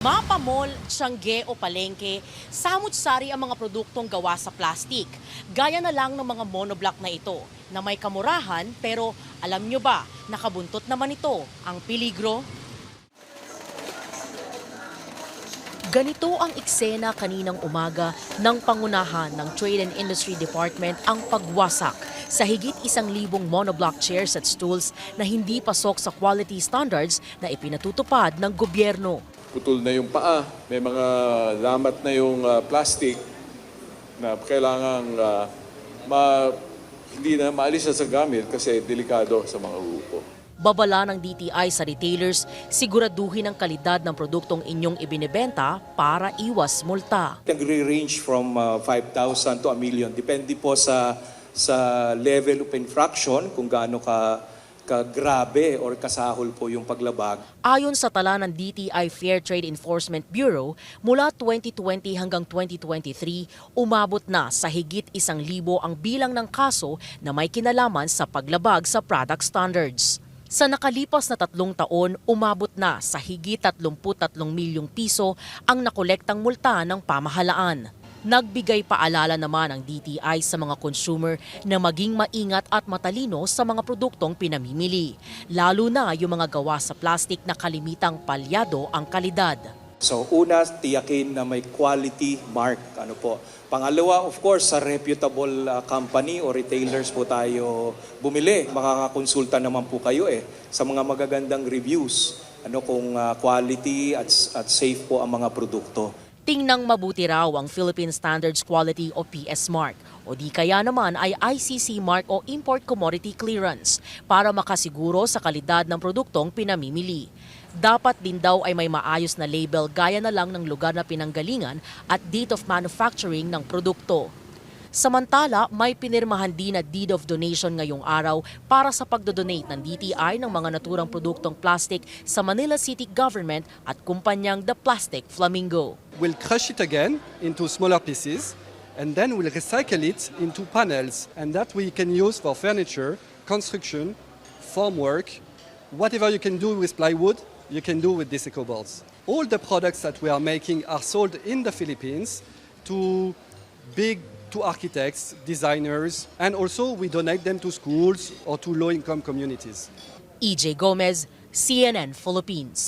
Mapa Mall, Tiangge o Palengke, samut-sari ang mga produktong gawa sa plastik. Gaya na lang ng mga monoblock na ito na may kamurahan pero alam nyo ba, nakabuntot naman ito ang peligro? Ganito ang eksena kaninang umaga ng pangunahan ng Trade and Industry Department ang pagwasak sa higit isang libong monoblock chairs at stools na hindi pasok sa quality standards na ipinatutupad ng gobyerno. putol na yung paa, may mga lamat na yung ah, plastic na kailangang ah, ma, hindi na maalis sa gamit kasi delikado sa mga uupo. Babala ng DTI sa retailers, siguraduhin ang kalidad ng produktong inyong ibinebenta para iwas multa. Nagre-range from uh, 5,000 to a million. Depende po sa sa level of infraction kung gaano ka kagrabe or kasahol po yung paglabag. Ayon sa tala ng DTI Fair Trade Enforcement Bureau, mula 2020 hanggang 2023, umabot na sa higit isang libo ang bilang ng kaso na may kinalaman sa paglabag sa product standards. Sa nakalipas na tatlong taon, umabot na sa higit 33 milyong piso ang nakolektang multa ng pamahalaan. Nagbigay paalala naman ang DTI sa mga consumer na maging maingat at matalino sa mga produktong pinamimili, lalo na yung mga gawa sa plastic na kalimitang palyado ang kalidad. So una, tiyakin na may quality mark. Ano po. Pangalawa, of course, sa reputable uh, company o retailers po tayo bumili. Makakakonsulta naman po kayo eh sa mga magagandang reviews. Ano kung uh, quality at, at safe po ang mga produkto. Tingnang mabuti raw ang Philippine Standards Quality o PS Mark o di kaya naman ay ICC Mark o Import Commodity Clearance para makasiguro sa kalidad ng produktong pinamimili. Dapat din daw ay may maayos na label gaya na lang ng lugar na pinanggalingan at date of manufacturing ng produkto. Samantala, may pinirmahan din na deed of donation ngayong araw para sa pagdodonate ng DTI ng mga naturang produktong plastic sa Manila City Government at kumpanyang The Plastic Flamingo. We'll crush it again into smaller pieces and then we'll recycle it into panels and that we can use for furniture, construction, formwork, whatever you can do with plywood, you can do with these eco boards. All the products that we are making are sold in the Philippines to big to architects, designers, and also we donate them to schools or to low-income communities. EJ Gomez, CNN Philippines.